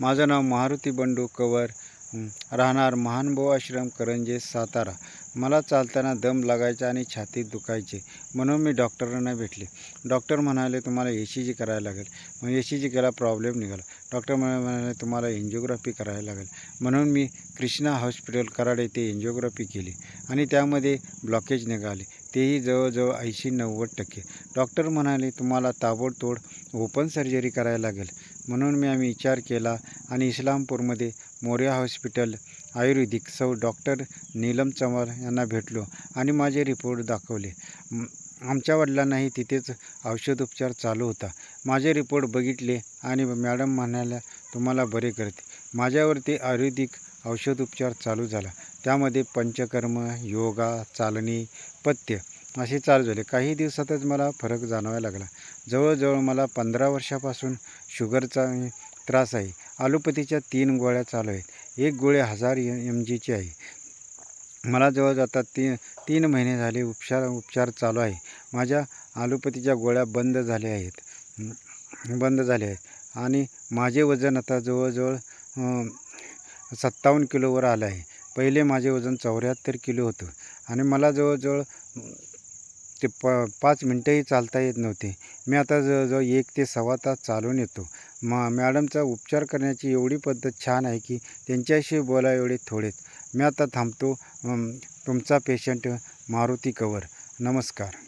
माझं नाव मारुती बंडू कवर राहणार महानुभाव आश्रम करंजे सातारा. मला चालताना दम लागायचा आणि छातीत दुखायचे. म्हणून मी डॉक्टरांना भेटले. डॉक्टर म्हणाले तुम्हाला ए सी जी करायला लागेल. मग ए सी जी केला प्रॉब्लेम निघाला. डॉक्टर म्हणाले म्हणाले तुम्हाला एन्जिओग्राफी करायला लागेल. म्हणून मी कृष्णा हॉस्पिटल कराड येथे एन्जिओग्राफी केली आणि त्यामध्ये ब्लॉकेज निघाले. तेही जवळजवळ ऐंशी नव्वद टक्के. डॉक्टर म्हणाले तुम्हाला ताबडतोड ओपन सर्जरी करायला लागेल. म्हणून मी आम्ही विचार केला आणि इस्लामपूरमध्ये मोर्या हॉस्पिटल आयुर्वेदिक सौ डॉक्टर नीलम चव्हाण यांना भेटलो आणि माझे रिपोर्ट दाखवले. आमच्या वडिलांनाही तिथेच औषधोपचार चालू होता. माझे रिपोर्ट बघितले आणि मॅडम म्हणाल्या तुम्हाला बरे करते. माझ्यावरती आयुर्वेदिक औषधोपचार चालू झाला. त्यामध्ये पंचकर्म योगा चालणी पथ्य असे चालू झाले. काही दिवसातच मला फरक जाणवायला लागला. जवळजवळ मला पंधरा वर्षापासून शुगरचा त्रास आहे. ॲलोपॅथीच्या तीन गोळ्या चालू आहेत. एक गोळी हजार एम जीची आहे. मला जवळ आता ती तीन महिने झाले उपचार उपचार चालू आहे. माझ्या ॲलोपॅथीच्या गोळ्या बंद झाल्या आहेत. बंद झाल्या आहेत. आणि माझे वजन आता जवळजवळ सत्तावन्न किलोवर आलं आहे. पहिले माझे वजन चौऱ्याहत्तर किलो होतं आणि मला जवळजवळ ते प पाच मिनटंही चालता येत नव्हते. मी आता जवळजवळ एक ते सव्वा तास चालून येतो. म मॅडमचा उपचार करण्याची एवढी पद्धत छान आहे की त्यांच्याशी बोला एवढे थोडेच. मी आता थांबतो. तुमचा पेशंट मारुती कवर. नमस्कार.